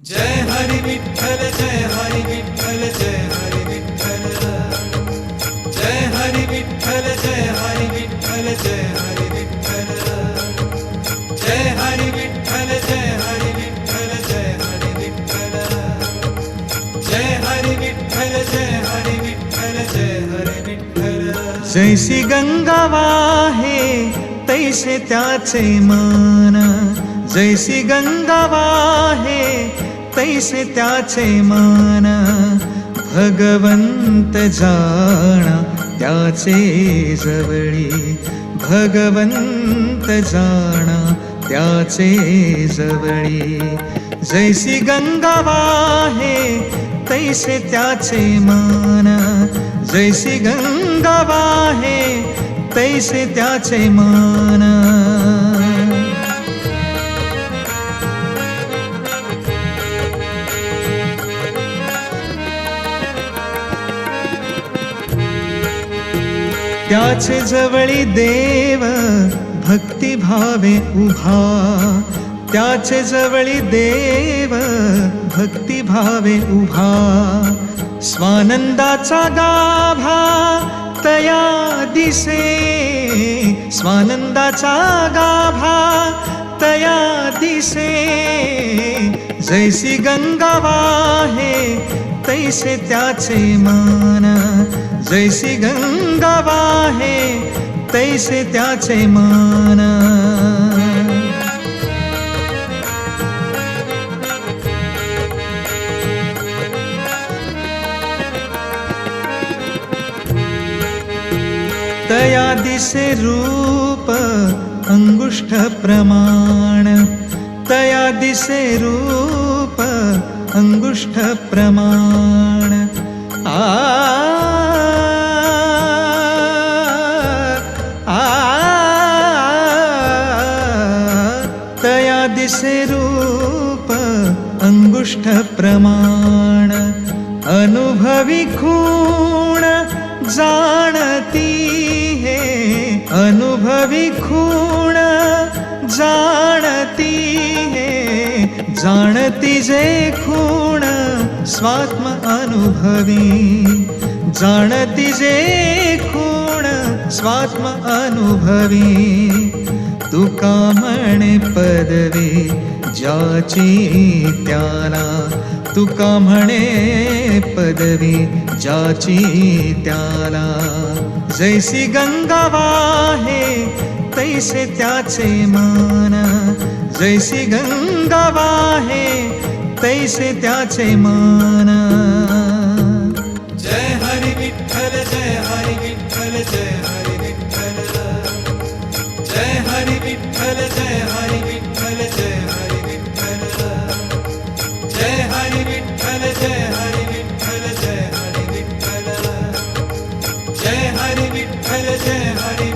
जय हरी विठ्ठल जय हरी विठ्ठल जय हरी विठ्ठल जय हरी विठ्ठल जय हरी विठ्ठल जय हरी विठ्ठल जय हरी विठ्ठल जय हरी विठ्ठल जय हरी विठ्ठल जय हरी विठ्ठल जय हरी विठ्ठल जय हरी विठ्ठल जैसी गंगा वाहे तैसे त्याचे मान जैसी गंगा वाहे तैसे त्याचे मान. भगवंत जाणा त्याचे जवळी. भगवंत जाणा त्याचे जवळी. जैसी गंगा वाहे तैसे त्याचे मान. जैसी गंगा वाहे तैसे त्याचे मान. त्याचे जवळी देव भक्ती भावे उभा. त्याचे जवळी देव भक्ती भावे उभा. स्वानंदाचा गाभा तया दिसे. स्वानंदाचा गाभा तया दिसे. जैसी गंगावा वाहे त्याचे मन जैसी गंगा वाहे तैसे त्याचे मन. तया दिसे रूप अंगुष्ठ प्रमाण तया दिसे रूप अङ्गुष्ठप्रमाण आ तया दिशे रूप अङ्गुष्ठप्रमाण अनुभवि खूण जाणति हे। अनुभवि खूण अनुभवीण जाणती जे खूण स्वात्म अनुभवी. जाणती जे खूण स्वात्म अनुभवी. तुका म्हणे पदवी ज्याची त्याला. तुका म्हणे पदवी ज्याची त्याला. जैसी गंगा वाहे तैसे त्याचे मान. जैसी गंगा वाहे तैसे त्याचे मान जय हरी विठ्ठल जय हरी विठ्ठल जय हरी विठ्ठल जय हरी विठ्ठल जय हरी विठ्ठल जय हरी विठ्ठल जय हरी विठ्ठल जय हरी विठ्ठल जय हरी विठ्ठल जय हरी विठ्ठल जय हरी विठ्ठल